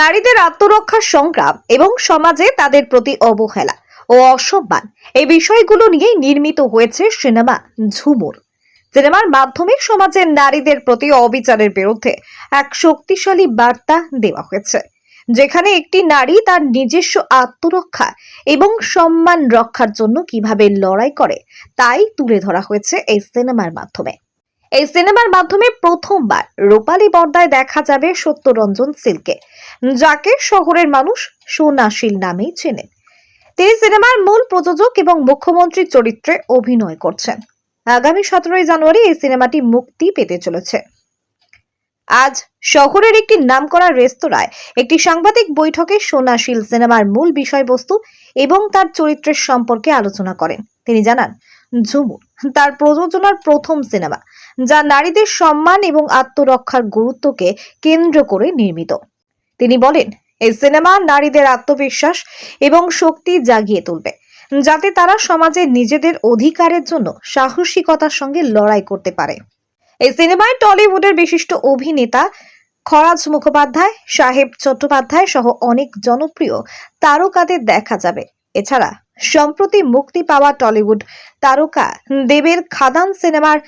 নারীদের আত্মরক্ষার সংগ্রাম এবং সমাজে তাদের প্রতি অবহেলা ও অসম্মান। এই বিষয়গুলো নিয়েই নির্মিত হয়েছে সিনেমা ঝুমুর। সিনেমার মাধ্যমে সমাজের নারীদের প্রতি অবিচারের বিরুদ্ধে এক শক্তিশালী বার্তা দেওয়া হয়েছে, যেখানে একটি নারী তার নিজস্ব আত্মরক্ষা এবং সম্মান রক্ষার জন্য কীভাবে লড়াই করে, তাই তুলে ধরা হয়েছে এই সিনেমার মাধ্যমে। এই সিনেমার মাধ্যমে প্রথমবার রূপালী পর্দায় দেখা যাবে সত্যরঞ্জন সিলকে, যাকে শহরের মানুষ সোনাশীল নামেই চেনেন। তিনি সিনেমার মূল প্রযোজক এবং মুখ্যমন্ত্রীর চরিত্রে অভিনয় করছেন। আগামী সতেরোই জানুয়ারি এই সিনেমাটি মুক্তি পেতে চলেছে। আজ শহরের একটি নামকরা রেস্তোরাঁয় একটি সাংবাদিক বৈঠকে সোনাশীল সিনেমার মূল বিষয়বস্তু এবং তার চরিত্রের সম্পর্কে আলোচনা করেন। তিনি জানান ঝুমুর। তার প্রযোজনার প্রথম সিনেমা, যা নারীদের সম্মান এবং আত্মরক্ষার গুরুত্বকে কেন্দ্র করে নির্মিত। তিনি বলেন, এই সিনেমা নারীদের আত্মবিশ্বাস এবং শক্তি জাগিয়ে তুলবে, যাতে তারা সমাজে নিজেদের অধিকারের জন্য সাহসিকতার সঙ্গে লড়াই করতে পারে। এই সিনেমায় টলিউডের বিশিষ্ট অভিনেতা খরাজ মুখোপাধ্যায়, সাহেব চট্টোপাধ্যায় সহ অনেক জনপ্রিয় তারকাদের দেখা যাবে। এছাড়া সম্প্রতি মুক্তি পাওয়া টলিউড তারকা দেবের খাদান সিনেমার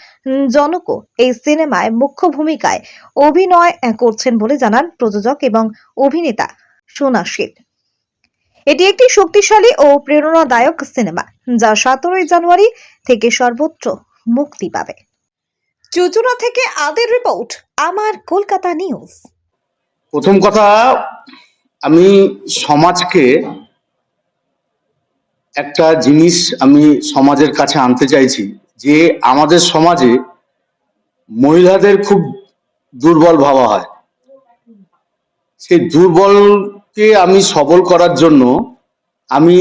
জনকও এই সিনেমায় মুখ্য ভূমিকায় অভিনয় করছেন বলে জানান প্রযোজক এবং অভিনেতা সোনাশীল এটি একটি শক্তিশালী ও প্রেরণাদায়ক সিনেমা, যা সতেরোই জানুয়ারি থেকে সর্বত্র মুক্তি পাবে। চুচুড়া থেকে আদের রিপোর্ট, আমার কলকাতা নিউজ। প্রথম কথা, আমি সমাজকে একটা জিনিস আমি সমাজের কাছে আনতে চাইছি, যে আমাদের সমাজে মহিলাদের খুব দুর্বল ভাবা হয়। সেই দুর্বলকে আমি সবল করার জন্য আমি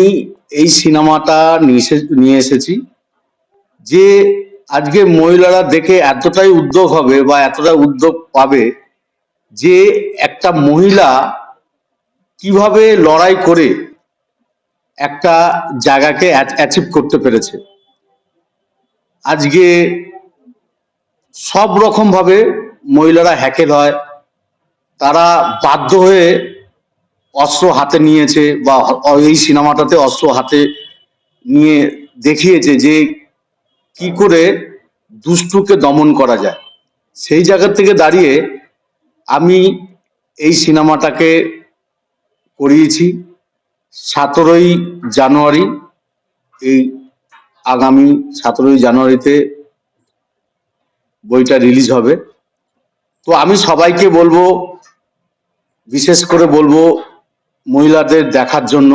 এই সিনেমাটা নিয়ে এসেছি, যে আজকে মহিলারা দেখে এতটাই উদ্যোগ হবে বা এতটা উদ্যোগ পাবে যে একটা মহিলা কীভাবে লড়াই করে একটা জায়গাকে অ্যাচিভ করতে পেরেছে। আজকে সব রকম ভাবে মহিলারা হ্যাকেল হয়, তারা বাধ্য হয়ে অস্ত্র হাতে নিয়েছে বা এই সিনেমাটাতে অস্ত্র হাতে নিয়ে দেখিয়েছে যে কি করে দুষ্টুকে দমন করা যায়। সেই জায়গা থেকে দাঁড়িয়ে আমি এই সিনেমাটাকে করিয়েছি। সতেরোই জানুয়ারি, এই আগামী সতেরোই জানুয়ারিতে বইটা রিলিজ হবে। তো আমি সবাইকে বলব, বিশেষ করে বলব মহিলাদের দেখার জন্য,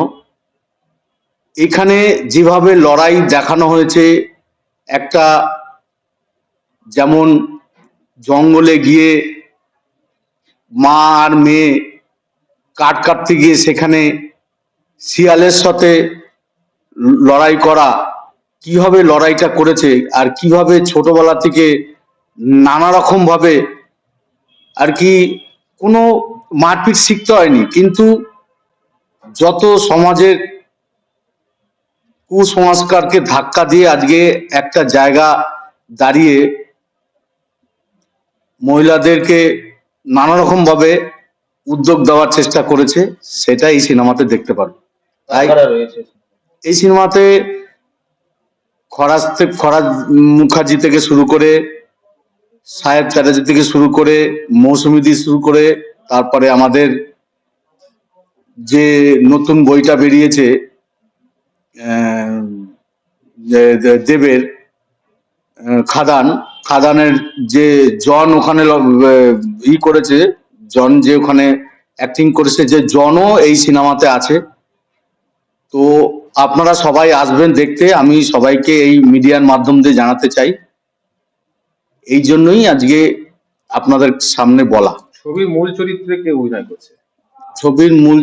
এখানে যেভাবে লড়াই দেখানো হয়েছে, একটা যেমন জঙ্গলে গিয়ে মা আর মেয়ে কাঠ কাটতে গিয়ে সেখানে শিয়ালের সাথে লড়াই করা, কীভাবে লড়াইটা করেছে আর কীভাবে ছোটবেলা থেকে নানা রকম ভাবে আর কি কোনো মারপিট শিখতে হয়নি, কিন্তু যত সমাজের কুসংস্কারকে ধাক্কা দিয়ে আজকে একটা জায়গা দাঁড়িয়ে মহিলাদেরকে নানা রকম ভাবে উদ্যোগ দেওয়ার চেষ্টা করেছে, সেটাই সিনেমাতে দেখতে পারবে। এই সিনেমাতে খরাজ খরাজ মুখার্জি থেকে শুরু করে সাহেব চ্যাটার্জি থেকে শুরু করে মৌসুমী দিয়ে শুরু করে তারপরে আমাদের যে নতুন বইটা বেরিয়েছে দেবের খাদান। খাদানের যে জন ওখানে ই করেছে জন যে ওখানে অ্যাক্টিং করেছে যে জনও এই সিনেমাতে আছে। তো আপনারা সবাই আসবেন দেখতে। আমি সবাইকে এই মিডিয়ার মাধ্যম দিয়ে জানাতে চাই। এই জন্যই আজকে আপনাদের সামনে বলা। ছবির মূল চরিত্রে কে অভিনয় করছে? ছবির মূল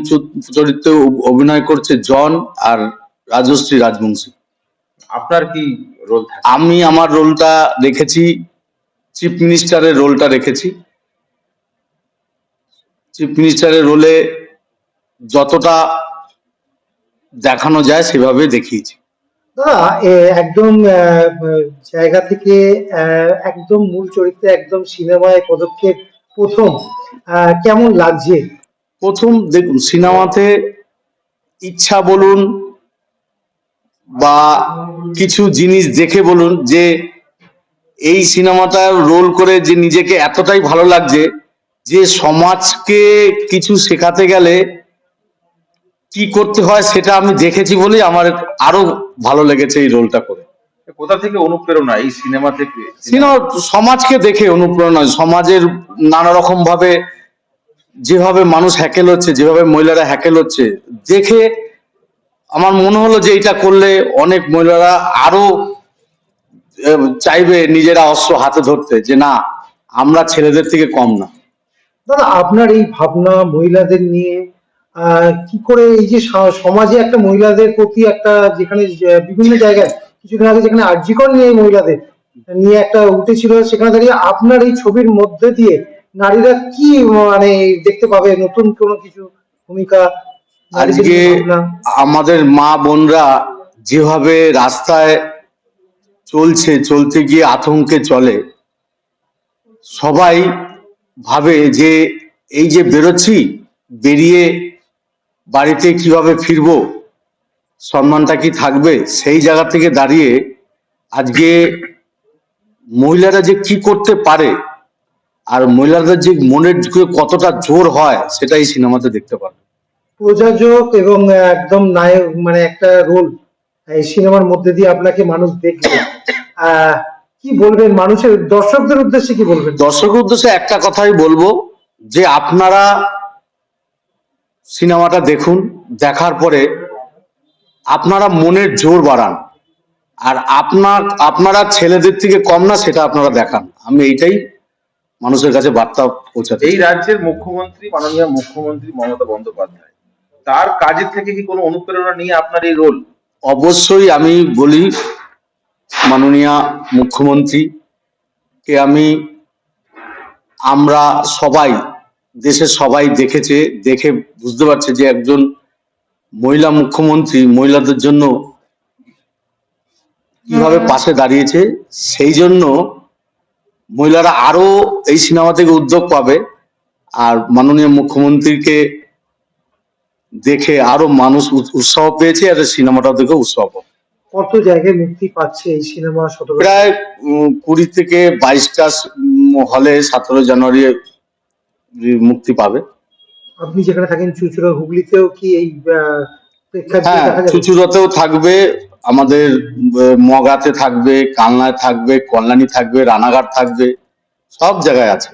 চরিত্রে অভিনয় করছে জন আর রাজশ্রী রাজবংশী। আপনার কি রোল আমি আমার রোলটা রেখেছি চিফ মিনিস্টারের রোলটা রেখেছি চিফ মিনিস্টারের রোলে যতটা দেখানো যায় সেভাবে দেখিয়েছি। দাদা একদম জায়গা থেকে একদম মূল চরিত্রে একদম সিনেমায় পদক্ষেপ প্রথম কেমন লাগছে? প্রথম দেখুন সিনেমাতে ইচ্ছা বলুন বা কিছু জিনিস দেখে বলুন যে এই সিনেমাটা রোল করে যে নিজেকে এতটাই ভালো লাগছে যে সমাজকে কিছু শেখাতে গেলে কি করতে হয় সেটা আমি দেখেছি বলেই আমার আরও ভালো লেগেছে এই রোলটা করে। কোথা থেকে অনুপ্রেরণা? এই সিনেমা থেকে? সিনেমা সমাজকে দেখে অনুপ্রেরণা সমাজের নানা রকম ভাবে যেভাবে মানুষ হ্যাকেল হচ্ছে যেভাবে মহিলারা হ্যাকেল হচ্ছে দেখে আমার মনে হলো যে এটা করলে অনেক মহিলারা আরও চাইবে নিজেরা অস্ত্র হাতে ধরতে যে না আমরা ছেলেদের থেকে কম না। দাদা আপনার এই ভাবনা মহিলাদের নিয়ে কি করে এই যে সমাজে একটা মহিলাদের প্রতি একটা যেখানে বিভিন্ন জায়গায় কিছুদিন আগে যেখানে আর্জিকর নিয়ে মহিলাদের নিয়ে একটা উঠেছিল সেখানে দাঁড়িয়ে আপনার এই ছবির মধ্যে দিয়ে নারীরা কি মানে দেখতে পাবে? নতুন কোনো কিছু ভূমিকা? আজকে আমাদের মা বোনরা যেভাবে রাস্তায় চলছে চলতে গিয়ে আতঙ্কে চলে সবাই ভাবে যে এই যে বেরোচ্ছি বেরিয়ে বাড়িতে কীভাবে ফিরবো? সম্মানটা কি থাকবে? সেই জায়গা থেকে দাঁড়িয়ে আজকে মহিলারা যে কি করতে পারে আর মহিলাদের যে মনের কতটা জোর হয় সেটা এই সিনেমাতে দেখতে পারবে। প্রযোজক এবং একদম নায়ক মানে একটা রোল এই সিনেমার মধ্যে দিয়ে আপনাকে মানুষ দেখবে। আহ, কি বলবেন? মানুষের দর্শকদের উদ্দেশ্যে কি বলবেন? দর্শকের উদ্দেশ্যে একটা কথাই বলব যে আপনারা সিনেমাটা দেখুন দেখার পরে আপনারা মনের জোর বাড়ান। আর আপনার আপনারা ছেলেদের থেকে কম না সেটা আপনারা দেখান। আমি এইটাই মানুষের কাছে বার্তা পৌঁছাতে এই রাজ্যের মুখ্যমন্ত্রী মাননীয় মুখ্যমন্ত্রী মমতা বন্দ্যোপাধ্যায় তার কাজের থেকে কি কোনো অনুপ্রেরণা নিয়ে আপনার এই রোল অবশ্যই আমি বলি মাননীয় মুখ্যমন্ত্রী কে আমি আমরা সবাই দেশের সবাই দেখেছে দেখে বুঝতে পারছে যে একজন মহিলা মুখ্যমন্ত্রী মহিলাদের জন্য কীভাবে পাশে দাঁড়িয়েছে সেই জন্য মহিলারা আরও এই সিনেমা থেকে উদ্যোগ পাবে। আর মাননীয় মুখ্যমন্ত্রীকে দেখে আরও মানুষ উৎ- উৎসাহ পেয়েছে আর সিনেমাটা দেখে উৎসাহ পাবে। কত জায়গায় মুক্তি পাচ্ছে এই সিনেমা প্রায় কুড়ি থেকে বাইশটা হলে সতেরো জানুয়ারি মুক্তি পাবে। আপনি যেখানে থাকেন চুচুড়া হুগলিতেও কি এই হ্যাঁ চুচুড়াতেও থাকবে আমাদের মগাতে থাকবে কালনায় থাকবে কল্যাণী থাকবে রানাঘাট থাকবে সব জায়গায় আছে।